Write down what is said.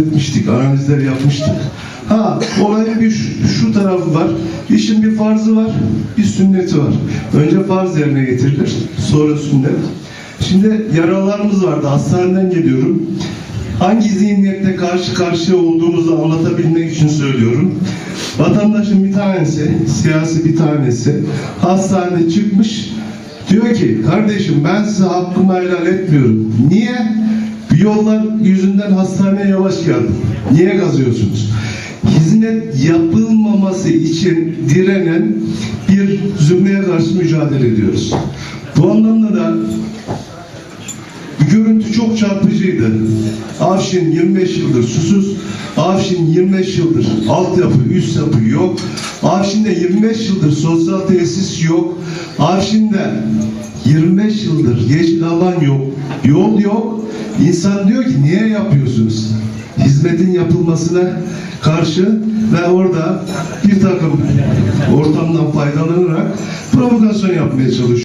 etmiştik, analizler yapmıştık. Ha, olayın bir şu, şu tarafı var. İşin bir farzı var, bir sünneti var. Önce farz yerine getirilir, sonra sünnet. Şimdi yaralarımız vardı, hastaneden geliyorum. Hangi zihniyette karşı karşıya olduğumuzu anlatabilmek için söylüyorum. Vatandaşın bir tanesi, siyasi bir tanesi hastanede çıkmış. Diyor ki, kardeşim ben size hakkımı helal etmiyorum. Niye? Bir yollar yüzünden hastaneye yavaş geldim. Niye kazıyorsunuz? Hizmet yapılmaması için direnen bir zümreye karşı mücadele ediyoruz. Bu anlamda da görüntü çok çarpıcıydı. Avşin 25 yıldır susuz. Avşin 25 yıldır altyapı, üst yapı yok. Avşin'de 25 yıldır sosyal tesis yok. Avşin'de 25 yıldır yeşil alan yok. Yol yok. İnsan diyor ki niye yapıyorsunuz? Hizmetin yapılmasına karşı ve orada bir takım ortamdan faydalanarak provokasyon yapmaya çalışıyor.